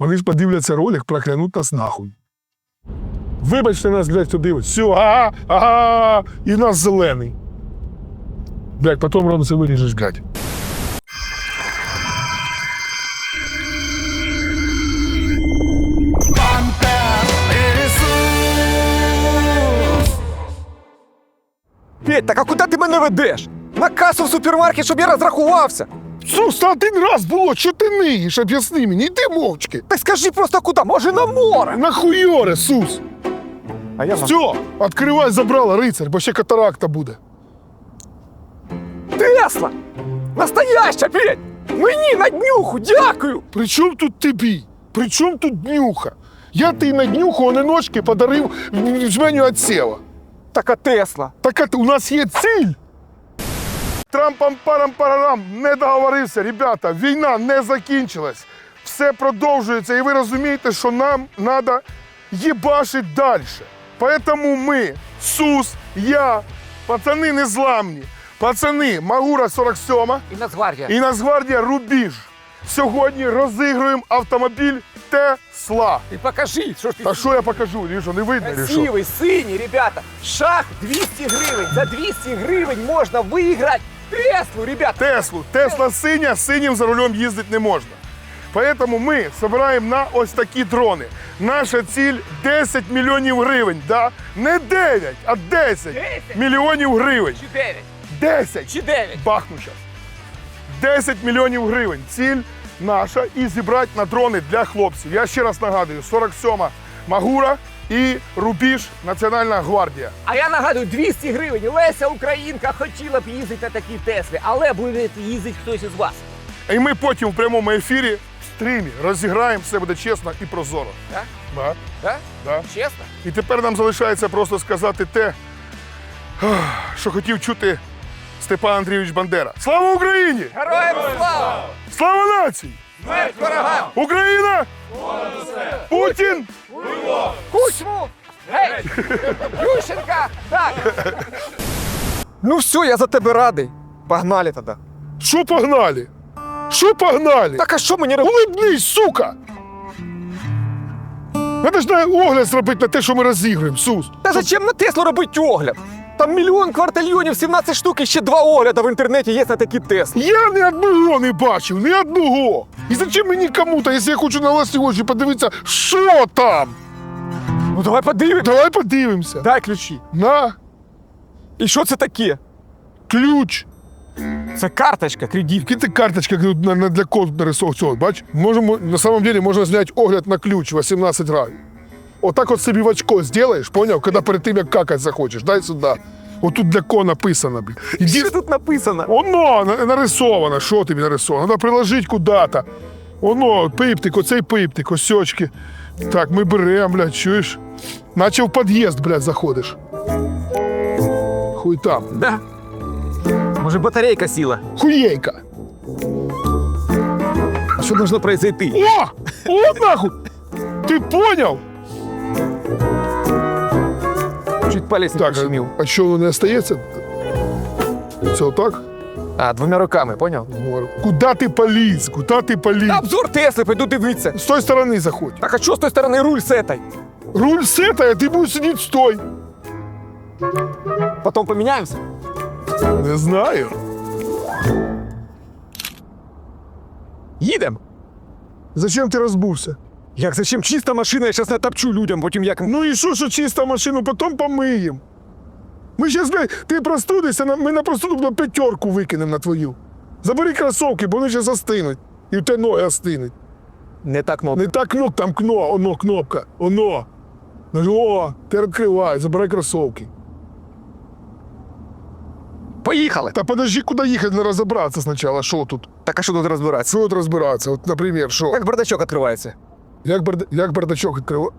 Вони ж подивляться ролик, проклянуть нас нахуй. Вибачте нас, блядь, туди. ось. Все, ага, ага, і нас зелений. Блядь, потім Ром це виріжеш, блядь. Петь, так а куди ти мене ведеш? На касу в супермаркет, щоб я розрахувався. Сус, та один раз було, що ти ниєш, об'ясни мені, йди мовчки. Так скажи просто куди, може на море. Нахуйоре, Сус. А я Все, відкривай забрала, рицар, бо ще катаракта буде. Тесла! Настояща, Петь! Мені на днюху, дякую! При чому тут тобі? При чому тут днюха? Я ти на днюху ониночки подарив жменю від сєва. Така Тесла. Так от у нас є ціль. Трампам парам парарам не договорився. Ребята, війна не закінчилась. Все продовжується, і ви розумієте, що нам треба їбашити далі. Поэтому ми, Сус, я, пацани незламні, пацани Магура 47 І Нацгвардія. і Нацгвардія Рубіж. Сьогодні розігруємо автомобіль Тесла. І покажи, що ж ти Та що я покажу? Рішо, не видно, рішо. красивий, синій, ребята. Шах 200 гривень. За 200 гривень можна виграти Теслу, ребята. Теслу. Тесла синя, синім за рулем їздити не можна. Поэтому ми збираємо на ось такі дрони. Наша ціль 10 мільйонів гривень. Да? Не 9, а 10 10? мільйонів гривень. Чи 9? 10. Чи 9? Бахну зараз. 10 мільйонів гривень. Ціль наша і зібрати на дрони для хлопців. Я ще раз нагадую: 47-ма Магура і Рубіж Національна гвардія. А я нагадую, 200 гривень. Леся Українка хотіла б їздити на такій Теслі, але буде їздити хтось із вас. І ми потім в прямому ефірі в стрімі розіграємо, все буде чесно і прозоро. Так? Да, Да? да. Чесно? І тепер нам залишається просто сказати те, що хотів чути Степан Андрійович Бандера. Слава Україні! Героям слава! Слава нації! Смерть ворогам! Україна! Путін! Кучму! Гей! Ющенка! Так! Ну все, я за тебе радий. Погнали тоді. Що погнали? Що погнали? Так а що мені робити? Улибнись, сука! Треба ж на огляд зробити на те, що ми розігруємо, Сус. Та зачем на Теслу робити огляд? Там мільйон квартальйонів, 17 штук і ще два огляди в інтернеті є на такі Тесли. Я ні одного не бачив, ні одного. І зачем мені кому-то, якщо я хочу на власні очі подивитися, що там? Ну давай подивимось. Давай подивимося. Дай ключі. На І що це таке? ключ. Це карточка, кредитка. Які ти карточка на, на, для код нарисовував бач? Можемо, на самом деле можна зняти огляд на ключ 18 разів. Отак от собі в очко зробиш, поняв? Коли перед тим, як какать захочеш, дай сюди. Отут для ко написано, блін. Іди Що тут написано? Воно на- нарисовано. Що тобі нарисовано? Треба приложити куди-то. Воно, пиптик, оцей пиптик, осьочки. Так, ми беремо, блядь, чуєш? Наче в під'їзд, блядь, заходиш. Хуй там. Да. Може батарейка сіла? Хуєйка. А що должно произойти? О! О, нахуй! Ти поняв? Чуть палець не Так, прищемив. а що воно не остається? Це отак? А, двома руками, поняв? Говорю. Куди ти поліз? Куди ти поліз? Та обзор Тесли, пойду дивитися. З тої сторони заходь. Так а що з тої сторони руль з этой? Руль сета, а ти будеш сидіти стой. Потом поміняємося? Не знаю. Їдем. Зачем ти розбувся? Як зачем чиста машина, я зараз натопчу людям, потім як. Ну і що, що чиста машину, потім помиємо. Ми зараз, блядь, ти простудишся, на- ми на простуду п'ятерку викинемо на твою. Забери кросовки, бо вони зараз остинуть. І в те ноги остинуть. Не так мов. Не так кнопка, там кно, оно кнопка, оно. Ну, О, ти відкривай, забирай кросовки. Поїхали. Та подожди, куди їхати, не розібратися спочатку, що тут? Так а що тут розбиратися? Що тут розбиратися? От, наприклад, що? Як бардачок відкривається? Як, барда... Як бардачок відкриває?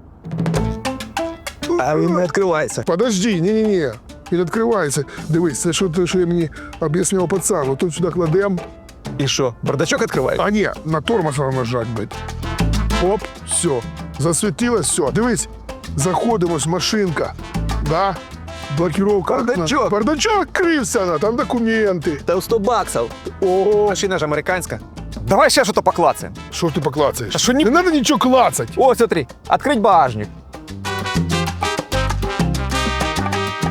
А він не відкривається. Подожди, ні-ні-ні. Він відкривається. Дивись, це що, те, що я мені об'ясняв пацан. От тут сюди кладемо. І що? Бардачок відкривається? А ні, на тормоз треба нажати, блядь. Оп, все. Засвітилось, все. Дивись, заходимо, ось машинка. Да? Блокировка. Бардачок. Бардачок відкрився, да, там документи. Та у 100 баксів. О, Машина ж американська. Давай ще щось поклацаємо. Що ж ти поклацаєш? А що ні- Не треба нічого клацати. О, смотри, открыть багажник.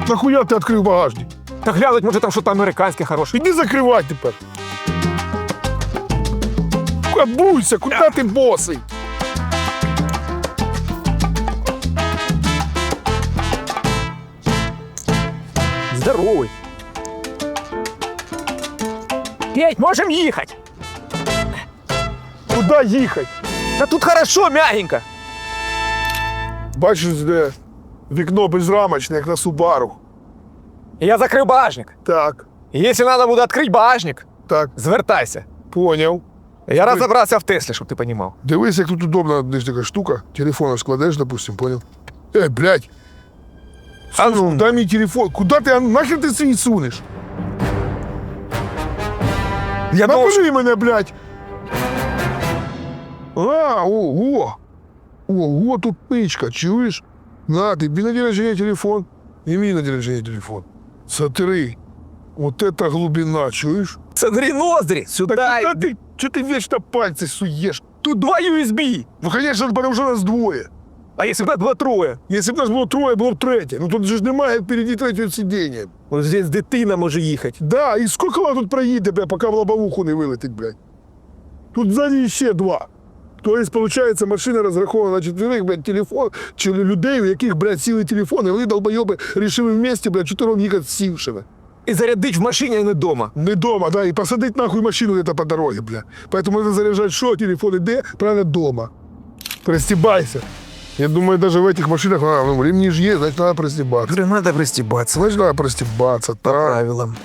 Нахуя ти відкрив багажник? Та глянуть, може там щось американське хороше. Іди закривай тепер. Кабуйся, куди ти босий? Здоровий. Петь, можем їхати. Куди їхати? Та тут хорошо, мягенько. Бачиш, де вікно безрамочне, як на Субару. Я закрив багажник. Так, Якщо треба буде відкрити багажник, так, звертайся. поняв. Я розібрався в Теслі, щоб ти розумів. Дивись, як тут удобно, десь така штука. Телефон складеш, допустим, понял? Ей, блядь. А ну. Дай мій телефон. Куди ти, а нахер ти свій сунеш? Я думав, що- Напиши мене, блядь. А, ого. Ого, тут пичка, чуєш? На, ти на день рождения телефон. І мій на день рождения телефон. Смотри. Вот это глубина, чуєш? Смотри, ноздрі, сюди. Так, а ти, чого ти вечно пальці суєш? Тут два USB. Ну, конечно, потому що нас двоє. А якщо б нас було троє? Якщо б нас було троє, було б третє. Ну тут же ж немає впереді третього сидіння. Ось здесь дитина може їхати. Да, і скільки вона тут проїде, бля, поки в лобовуху не вилетить, блядь. Тут ззаді ще два. Тобто, виходить, машина розрахована на чотирьох, блядь, телефон, чи людей, у яких, блядь, сіли телефони, вони долбойоби рішили вместе, блядь, чотирьом їхати сівшими. І зарядить в машині, а не вдома. Не дома, да, і посадить нахуй машину где-то по дороге, бля. Поэтому надо заряжать что, телефон де? Правильно, дома. Пристебайся. Я думаю, даже в этих машинах, а, ну, ремни же есть, значит, надо пристебаться. Треба пристібатися. Значит, надо пристебаться, так. Правилам.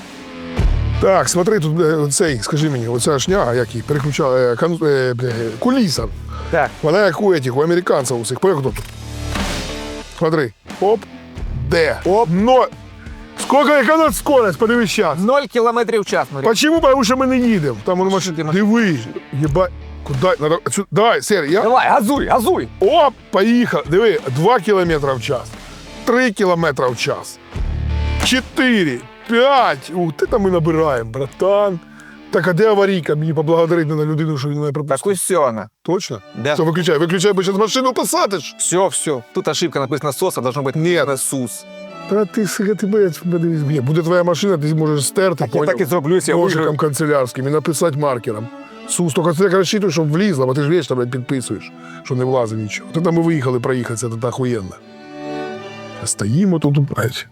Так, смотри, тут цей, скажи мені, оця шняга, як її переключала, е, е, куліса. Так. Вона як у этих, у американців усіх. Поїхав тут. Смотри. Оп. Де? Оп. Но. Сколько, яка тут скорость? Подивись зараз. 0 кілометрів в час. Смотри. Почему? Потому що ми не їдемо. Там воно машина. машина? Диви. Єба. Куда? Надо... отсюда- Давай, Сер, я... Давай, газуй, газуй. Оп, поїхав. Диви, 2 кілометри в час. 3 кілометри в час. 4, 5. Ух, ти там ми набираємо, братан. Так, а де аварійка? Мені поблагодарити на людину, що він мене пропустив. Так ось все. Точно? Да. Все, виключай, виключай, бо зараз машину посадиш. Все, все. Тут ошибка написано СОС, а должно бути Ні. СУС. Та ти, сука, ти подивись. Ні, буде твоя машина, ти можеш стерти, Так я так і зроблю, я ножиком канцелярським і написати маркером. Сус, тільки це так розчитуй, щоб влізло, бо ти ж вічно, блядь, підписуєш, що не влазить нічого. Тоді ми виїхали проїхатися, це охуєнно. Стоїмо тут, блядь.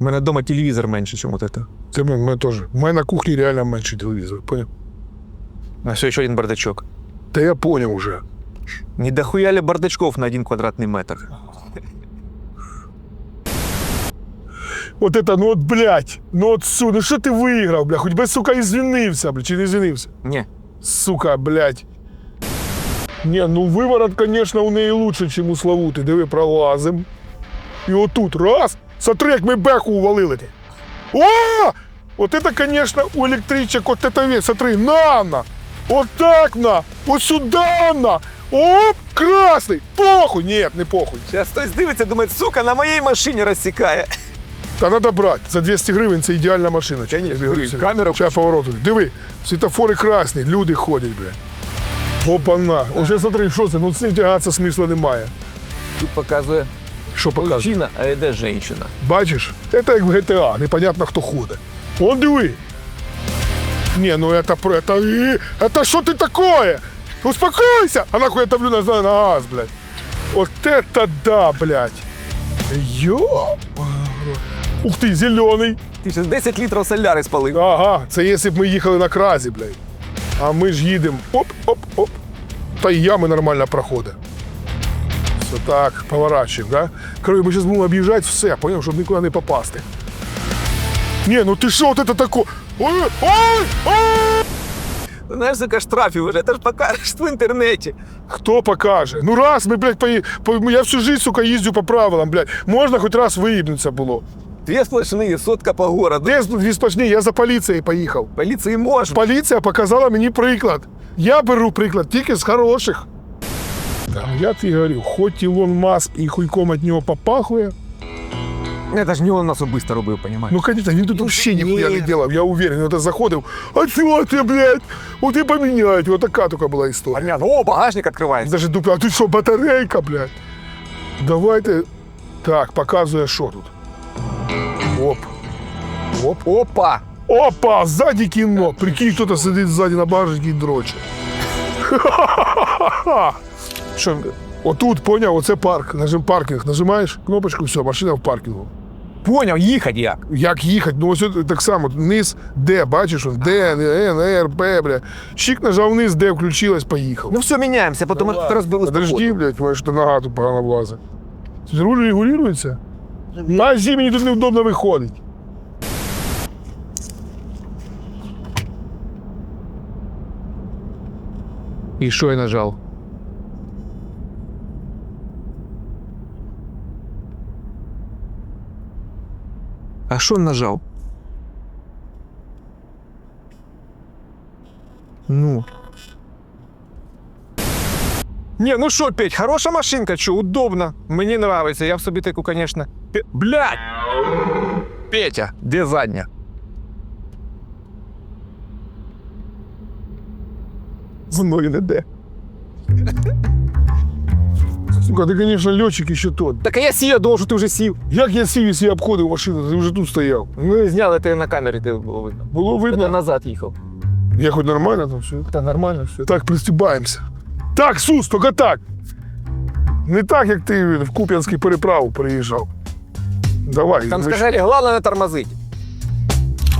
У мене вдома телевізор менше, ніж вот это. Це ми, ми теж. У мене на кухні реально менший телевізор, поняв? А все, ще один бардачок. Та я поняв уже. Не дохуя ли бардачков на один квадратний метр? От это, ну от, блядь, ну от су, ну що ти виграв, бля, хоч би, сука, і звінився, бля, чи не звінився? Ні. Сука, блядь. Не, ну виворот, конечно, у неї лучше, ніж у Славути. Диви, пролазим. І отут, раз. Смотри, як ми беху увалили. О! Вот это, конечно, у электричек, вот это весь, смотри, на, на. Вот так на. Вот сюда на. Оп, красный. Похуй. Нет, не похуй. Зараз хтось дивиться, думає, сука, на моїй машині розсікає. Та треба брати. За 200 гривень це ідеальна машина. Конечно. Камера Зараз повороту. Диви, світофори красні, люди ходять, бля. Опана. Уже смотри, що це? Ну цим тягатися смисла немає. Тут показує Що показує? мужчина, а йде жінка. Бачиш? Це як в GTA, непонятно хто ходить. Он диви. Не, ну это, про- это, э, это что ты такое? Успокойся! А нахуй я давлю на, на газ, блядь. Вот это да, блядь. Йо. Ух ти, зелений. Ти ще 10 літрів соляри спалив. Ага, це якщо б ми їхали на кразі, блядь. А ми ж їдемо оп-оп-оп. Та й ями нормально проходить. Все так, поворачуємо, да? Короче, ми зараз будемо об'їжджати все, поняв, щоб нікуди не попасти. Ні, ну ти що, от це тако? Ой, ой, ой! Знаєш, сука, штрафів вже, ти ж покажеш в інтернеті. Хто покаже? Ну раз ми, блядь, по, по, я всю жизнь, сука, їздю по правилам, блядь. Можна хоч раз виїбнутися було. Дві сплошні, сотка по городу. Де дві сплошні, я за поліцією поїхав. Поліції можна. Поліція показала мені приклад. Я беру приклад тільки з хороших. Да, я тобі говорю, хоч Ілон Маск і хуйком від нього попахує, Я ж не він особисто робив, понімаєш? Ну, конечно, він тут вообще ніхуя не ні. делав, я уверен. Він тут заходив, а чого ти, блядь, от і поміняють. Вот така тільки була історія. Понятно. О, багажник відкривається. Даже дупля, а тут що, батарейка, блядь? Давайте. Так, показує, що тут. Оп. Оп. Опа! Опа, сзади кіно. Прикинь, хто-то сидить ззаді на багажнику і дроче. Що? Отут, поняв, оце парк. Нажим паркінг. Нажимаєш кнопочку, все, машина в паркінгу. Поняв, їхати як? Як їхати? Ну ось так само, низ, Д, бачиш, он, Д, Н, Р, П, бля. Щик нажав вниз, Д включилась, поїхав. Ну все, міняємося, потім ми розбили Подожди, блядь, моя що нога тут погано влазить. Руль регулюється? На зі мені тут невдобно виходить. І що я нажав? А що нажав? Ну. Не, ну що, Петь, хороша машинка, що, удобно. Мені нравится, я в собі таку, конечно. Пе... Блядь! Петя, де задня? Зі мною не де. Сука, ти, звісно, льотчик ще тот. Так а я я думав, що ти вже сів. Як я сів, якщо я обходив машину, ти вже тут стояв. Ми зняли тебе на камері, де було видно. Було Видно, видно. назад їхав. Я хоч нормально там все. Та нормально все. Так, пристібаємося. Так, Сус, тільки так. Не так, як ти в Куп'янський переправу приїжджав. Давай, Там сказали, головне не тормозить.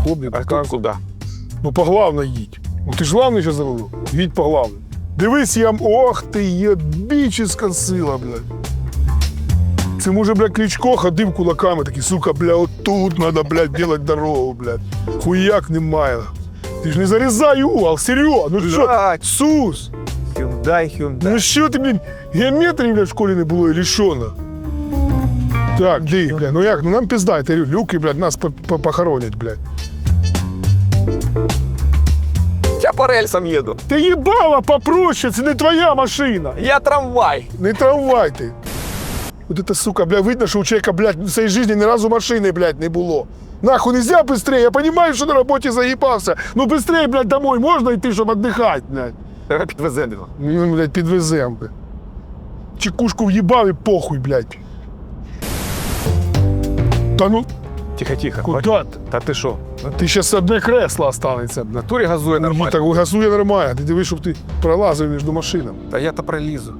хлопці, А тут куди? Ну, по главно їдь. Ну ти ж главний зараз за рулем. Їдь по главно. Дивись, я. Ох ти, є бічиська сила, блядь. Це може, блядь, Кличко ходив кулаками, такий, сука, бля, отут треба, блядь, делать дорогу, блядь. Хуяк немає. Ти ж не зарізай угол, серйозно. Ну що? Блядь. Сус! Hyundai, Hyundai. Ну що ти, блін, геометрії, блядь, в школі не було, і що Так, ди, блядь, ну як, ну нам пизда, я говорю, люки, блядь, нас по- по- похоронять, блядь. Я по рельсам їду. Ти їбала попроще, це не твоя машина. Я трамвай. Не трамвай ти. Вот это, сука, бля, видно, що у человека, блядь, в своїй житті ні разу машини, блядь, не було. Нахуй нельзя быстрее, я понимаю, що на роботі заїбався. Ну быстрее, блядь, домой можна йти, щоб віддихати, блядь. Тебе підвезе. Він, блядь, підвезем, блядь. Чекушку в'їбав і похуй, блядь. Та ну, Тихо, тихо. куди ти? Та ти що? Ти ще одне кресло останеться, блядь. Натурі газує Ну, нормально. так газує нормально. Ти дивись, щоб ти пролазив між машинами. Та я то пролізу.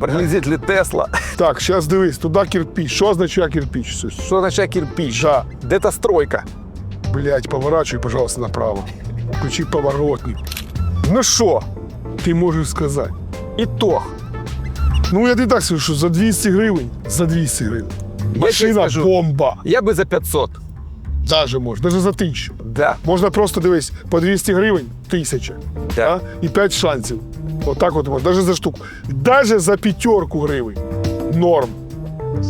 Пролізіть ли Тесла. Так, зараз дивись, туди кирпич. Що означає кирпич? Що означає кирпич? Да. Де та стройка? Блять, поворачивай, пожалуйста, направо. Включи поворотник. Ну що? Ти можеш сказати. Ітог. Ну, я тобі так скажу, що за 200 гривень, за 200 гривень. Машина скажу. бомба. Я би за 500. Даже може, даже за тисячу. Да. Можна просто дивись, по 200 гривень тисяча. Да. А? І 5 шансів. Отак от можна, даже за штуку. Даже за п'ятерку гривень. Норм.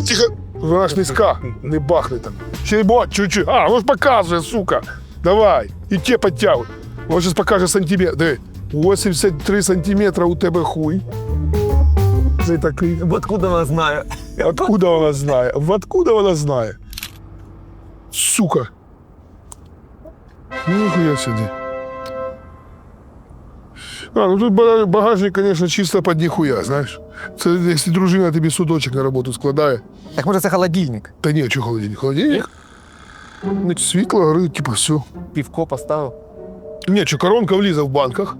Тихо. Вона ж низька, не бахне там. Ще бо, чуть-чуть. А, воно ж показує, сука. Давай. І те підтягуй. Воно зараз покаже сантиметр. Диви. 83 сантиметра у тебе хуй. Це такий. Откуда вона знає? Откуда вона знає? Откуда вона знає? Сука. Ну, я сюди. А, ну тут бага- багажник, конечно, чисто під ніхуя, знаєш. Це якщо дружина тобі судочок на роботу складає. Так може це холодильник? Та ні, чого холодильник? Холодильник? Ну, світло горить, типу, все. Півко поставив. Ні, чи коронка влізе в банках.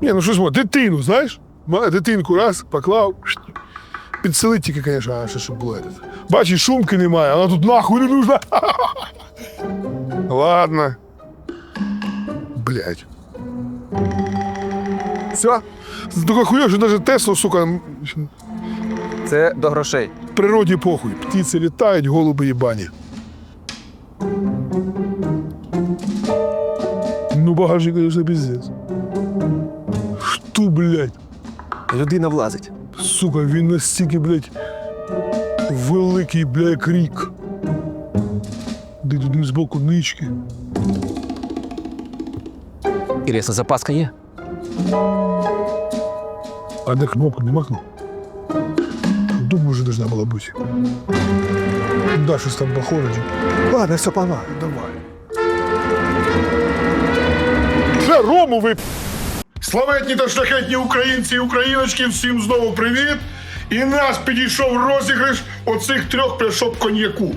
Ні, ну що ж можна, дитину, знаєш? Ма- Дитинку раз, поклав. Підселить тільки, звісно, ще щоб було. Бачиш, шумки немає, вона тут нахуй не нужна. Ладно. Блять. Все? Только хуйня, що навіть Теслу, сука, Це до грошей. в природі похуй. Птиці літають, голуби їбані. Ну, багажник, конечно, пиздец. Что, блядь? Людина влазить. Сука, він настільки, блядь, великий, бля, як рік. Де тут збоку нички. Інтересно, запаска є? А де кнопку не махнув? Тут уже должна была быть. Да, что там похоже. Ладно, все, погнали, давай. Вже рому вип... Славетні та шляхетні українці і україночки, всім знову привіт! І нас підійшов розіграш оцих трьох пляшок коньяку.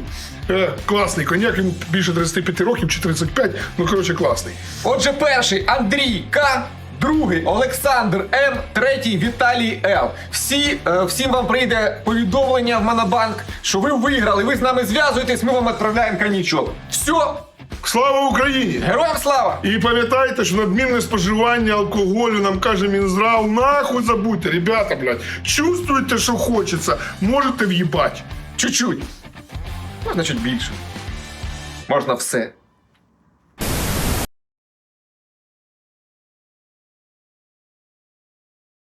Е, класний коньяк, йому більше 35 років чи 35, ну коротше класний. Отже, перший Андрій К. Другий Олександр М. Третій Віталій Л. Всі, е, всім вам прийде повідомлення в Монобанк, що ви виграли. Ви з нами зв'язуєтесь, ми вам відправляємо коньячок. Все, Слава Україні! героям слава! І пам'ятайте, що надмірне споживання алкоголю нам каже Мінздрав, нахуй забудьте, ребята, блядь, чувствуйте, що хочеться, можете в'їбать. Чуть-чуть. Можна чуть більше. Можна все.